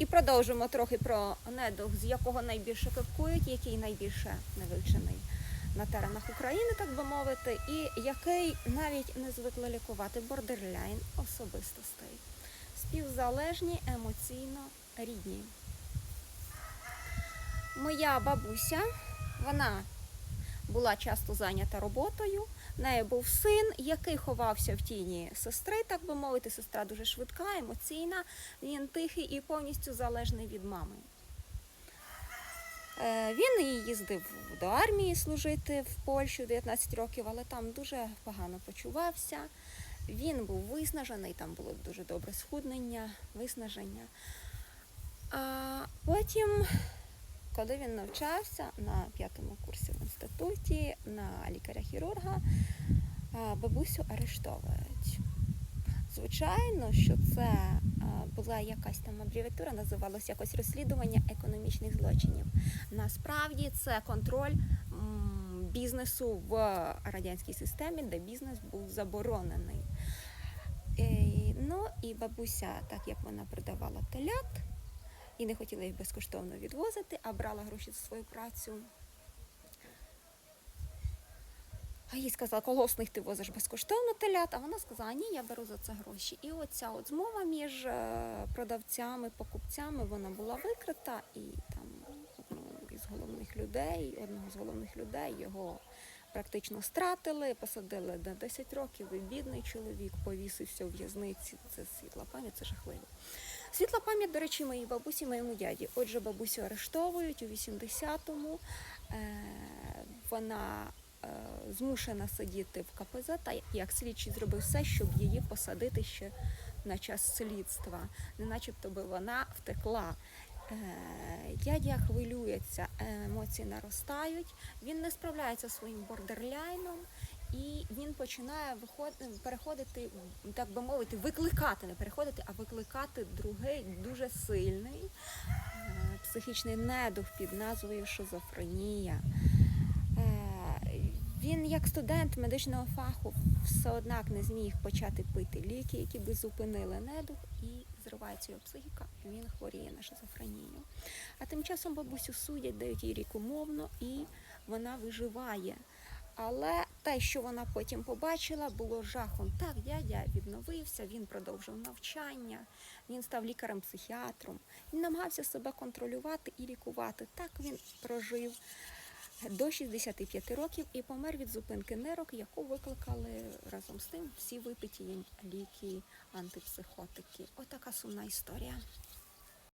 І продовжимо трохи про недух, з якого найбільше кипкують, який найбільше невивчений на теренах України, так би мовити, і який навіть не звикли лікувати бордерляйн особистостей. Співзалежні, емоційно рідні. Моя бабуся, вона була часто зайнята роботою. В неї був син, який ховався в тіні сестри, так би мовити. Сестра дуже швидка, емоційна. Він тихий і повністю залежний від мами. Е, Він їздив до армії служити в Польщу 19 років, але там дуже погано почувався. Він був виснажений, там було дуже добре схуднення, виснаження. А потім, коли він навчався на п'ятому курсі в інституті на лікаря-хірурга, бабусю арештовують. Звичайно, що це була якась там абревіатура, називалося якось розслідування економічних злочинів. Насправді це контроль бізнесу в радянській системі, де бізнес був заборонений. Е, Ну і бабуся, так як вона продавала телят і не хотіла їх безкоштовно відвозити, а брала гроші за свою працю. А їй сказала, колосних ти возиш безкоштовно телят, а вона сказала, ні, я беру за це гроші. І оця от змова між е, продавцями, покупцями, вона була викрита, і там одного із головних людей, одного з головних людей його практично стратили, посадили на 10 років, і бідний чоловік повісився у в'язниці. Це світла пам'ять, це жахливо. Світла пам'ять, до речі, моїй бабусі, моєму дяді. Отже, бабусю арештовують у 80-му. Е, вона е, змушена сидіти в КПЗ, та як слідчий зробив все, щоб її посадити ще на час слідства. Не начебто би вона втекла. Е, Дядя хвилюється, емоції наростають. Він не справляється зі своїм бордерляйном, і він починає переходити, так би мовити, викликати, не переходити, а викликати другий дуже сильний е, психічний недух під назвою шизофренія. Він, як студент медичного фаху, все однак не зміг почати пити ліки, які би зупинили недух, і зривається його психіка, і він хворіє на шизофренію. А тим часом бабусю судять, дають їй рік умовно, і вона виживає. Але те, що вона потім побачила, було жахом. Так, дядя відновився, він продовжив навчання, він став лікарем-психіатром, він намагався себе контролювати і лікувати. Так він прожив до 65 років і помер від зупинки нирок, яку викликали разом з тим всі випиті ліки, антипсихотики. Отака сумна історія.